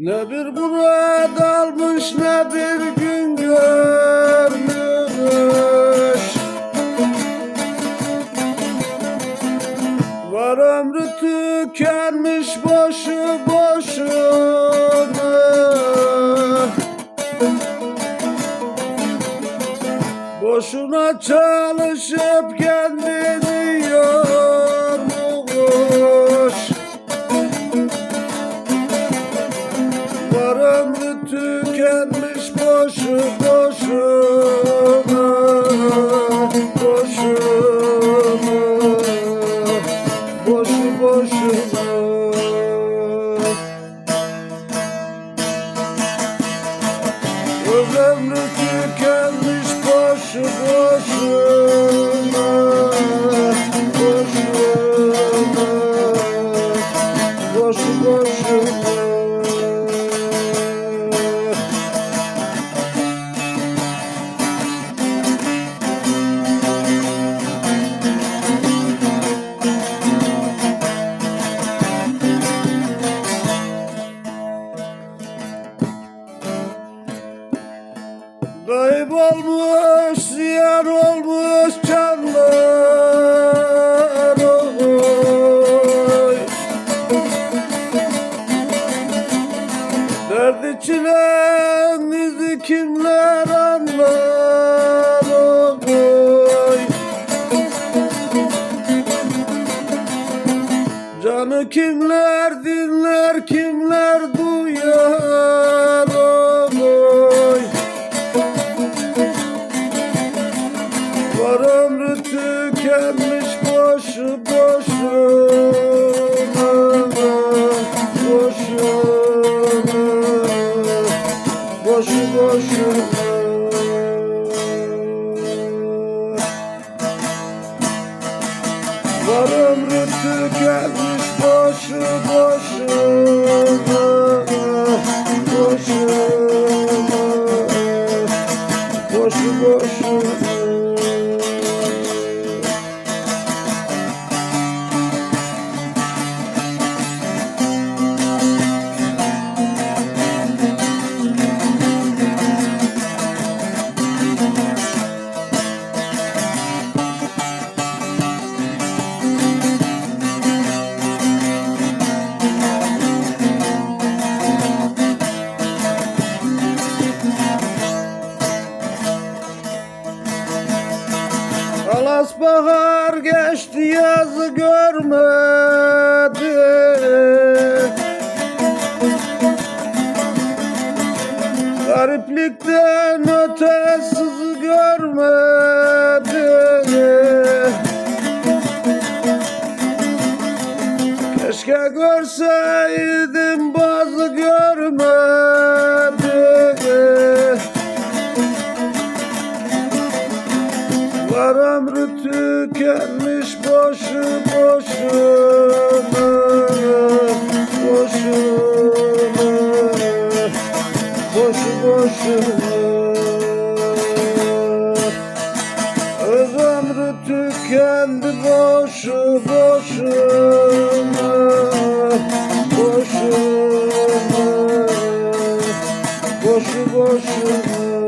Ne bir buraya dalmış ne bir gün görmüş. Var ömrü tükenmiş boşu boşuna. Boşuna çalışıp kendini çilemizi kimler anlar oy. Canı kimler dinler, kimler duyar oy. Var ömrü tükenmiş boşu boşuna Boşu boşuna Var ömrü tükenmiş boşu boşuna Boşuna Boşu boşuna Alas bahar geçti yazı görmedi. Gariplikten öte sızı görmedi. Keşke görseydim bazı görmedi. Var tükenmiş boşu boşuna boşuna boşu boşuna öz ömrü tükendi boşu boşuna boşuna boşu boşuna